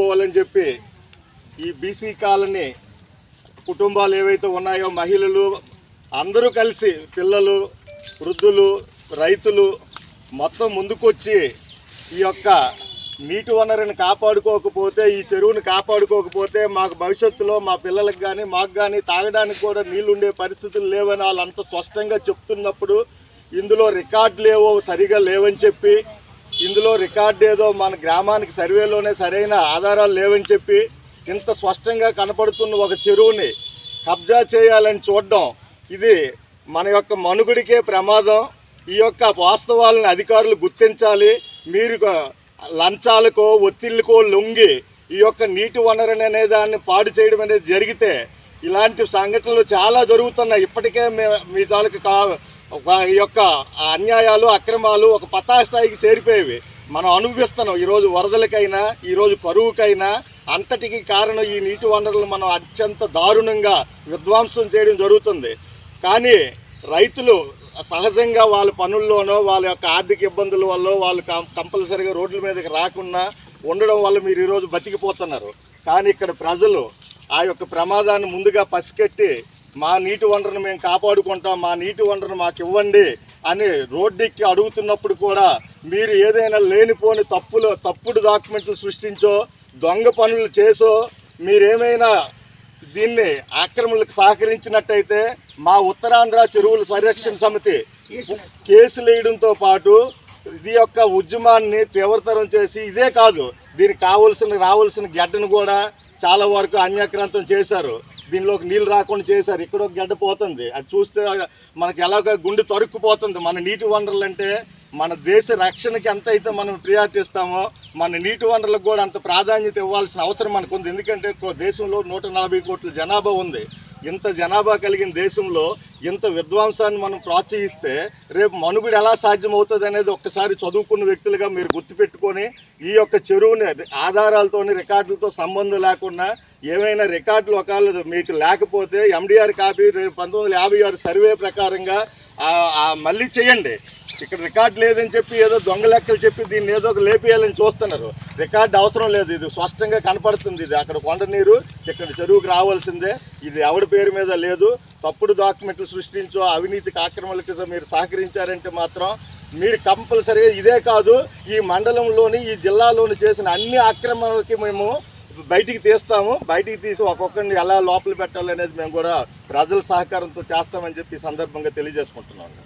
చేసుకోవాలని చెప్పి ఈ బీసీ కాలనీ కుటుంబాలు ఏవైతే ఉన్నాయో మహిళలు అందరూ కలిసి పిల్లలు వృద్ధులు రైతులు మొత్తం ముందుకొచ్చి ఈ యొక్క నీటి వనరుని కాపాడుకోకపోతే ఈ చెరువుని కాపాడుకోకపోతే మాకు భవిష్యత్తులో మా పిల్లలకు కానీ మాకు కానీ తాగడానికి కూడా నీళ్ళు ఉండే పరిస్థితులు లేవని వాళ్ళు అంత స్పష్టంగా చెప్తున్నప్పుడు ఇందులో రికార్డు లేవో సరిగా లేవని చెప్పి ఇందులో రికార్డు ఏదో మన గ్రామానికి సర్వేలోనే సరైన ఆధారాలు లేవని చెప్పి ఇంత స్పష్టంగా కనపడుతున్న ఒక చెరువుని కబ్జా చేయాలని చూడడం ఇది మన యొక్క మనుగుడికే ప్రమాదం. ఈ యొక్క వాస్తవాలను అధికారులు గుర్తించాలి. మీరు లంచాలకో ఒత్తిళ్ళకో లొంగి ఈ యొక్క నీటి వనరుని అనే దాన్ని పాడు చేయడం అనేది జరిగితే ఇలాంటి సంఘటనలు చాలా జరుగుతున్నాయి. ఇప్పటికే మే మీ తాలూకు కా ఈ యొక్క అన్యాయాలు అక్రమాలు ఒక పతాస్థాయికి చేరిపోయేవి. మనం అనుభవిస్తున్నాం ఈరోజు వరదలకైనా ఈరోజు కరువుకైనా అంతటికి కారణం ఈ నీటి వనరులు మనం అత్యంత దారుణంగా విధ్వంసం చేయడం జరుగుతుంది. కానీ రైతులు సహజంగా వాళ్ళ పనుల్లోనో వాళ్ళ యొక్క ఆర్థిక ఇబ్బందుల వల్ల వాళ్ళు కం- కంపల్సరీగా రోడ్ల మీదకి రాకుండా ఉండడం వల్ల మీరు ఈరోజు బతికిపోతున్నారు. కానీ ఇక్కడ ప్రజలు ఆ యొక్క ప్రమాదాన్ని ముందుగా పసిగట్టి మా నీటి వనరును మేము కాపాడుకుంటాం మా నీటి వనరును మాకు ఇవ్వండి అని రోడ్డెక్కి అడుగుతున్నప్పుడు కూడా మీరు ఏదైనా లేనిపోని తప్పులు తప్పుడు డాక్యుమెంట్లు సృష్టించో దొంగ పనులు చేసో మీరేమైనా దీన్ని ఆక్రమణలకు సహకరించినట్టయితే మా ఉత్తరాంధ్ర చెరువుల పరిరక్షణ సమితి కేసులు వేయడంతో పాటు ఇది యొక్క ఉద్యమాన్ని తీవ్రతరం చేసి ఇదే కాదు దీనికి కావలసిన రావాల్సిన గడ్డను కూడా చాలా వరకు అన్యాక్రాంతం చేశారు. దీనిలోకి నీళ్ళు రాకుండా చేశారు. ఇక్కడ ఒక గడ్డ పోతుంది. అది చూస్తే మనకి ఎలాగ గుండె తరుక్కుపోతుంది. మన నీటి వనరులు అంటే మన దేశ రక్షణకి ఎంత అయితే మనం ప్రియారిటీ ఇస్తామో మన నీటి వనరులకు కూడా అంత ప్రాధాన్యత ఇవ్వాల్సిన అవసరం మనకు ఉంది. ఎందుకంటే దేశంలో నూట నలభై కోట్ల జనాభా ఉంది. ఇంత జనాభా కలిగిన దేశంలో ఇంత విధ్వంసాన్ని మనం ప్రోత్సహిస్తే రేపు మనుగుడు ఎలా సాధ్యమవుతుంది అనేది ఒక్కసారి చదువుకున్న వ్యక్తులుగా మీరు గుర్తుపెట్టుకొని ఈ యొక్క చెరువుని ఆధారాలతోని రికార్డులతో సంబంధం లేకుండా ఏమైనా రికార్డులు ఒకళ్ళు మీకు లేకపోతే ఎండిఆర్ కాపీ పంతొమ్మిది వందల యాభై ఆరు సర్వే ప్రకారంగా మళ్ళీ చేయండి. ఇక్కడ రికార్డు లేదని చెప్పి ఏదో దొంగ లెక్కలు చెప్పి దీన్ని ఏదో ఒక లేపేయాలని చూస్తున్నారు. రికార్డు అవసరం లేదు. ఇది స్పష్టంగా కనపడుతుంది. ఇది అక్కడ కొండ నీరు ఇక్కడ చెరువుకు రావాల్సిందే. ఇది ఎవడి పేరు మీద లేదు. తప్పుడు డాక్యుమెంట్లు సృష్టించో అవినీతికి ఆక్రమణలకు మీరు సహకరించారంటే మాత్రం మీరు కంపల్సరీగా ఇదే కాదు. ఈ మండలంలోని ఈ జిల్లాలోని చేసిన అన్ని ఆక్రమణలకి మేము బయటికి తీస్తాము బయటికి తీసి ఒక్కొక్కరిని ఎలా లోపల పెట్టాలనేది మేము కూడా ప్రజల సహకారంతో చేస్తామని చెప్పి సందర్భంగా తెలియజేసుకుంటున్నాము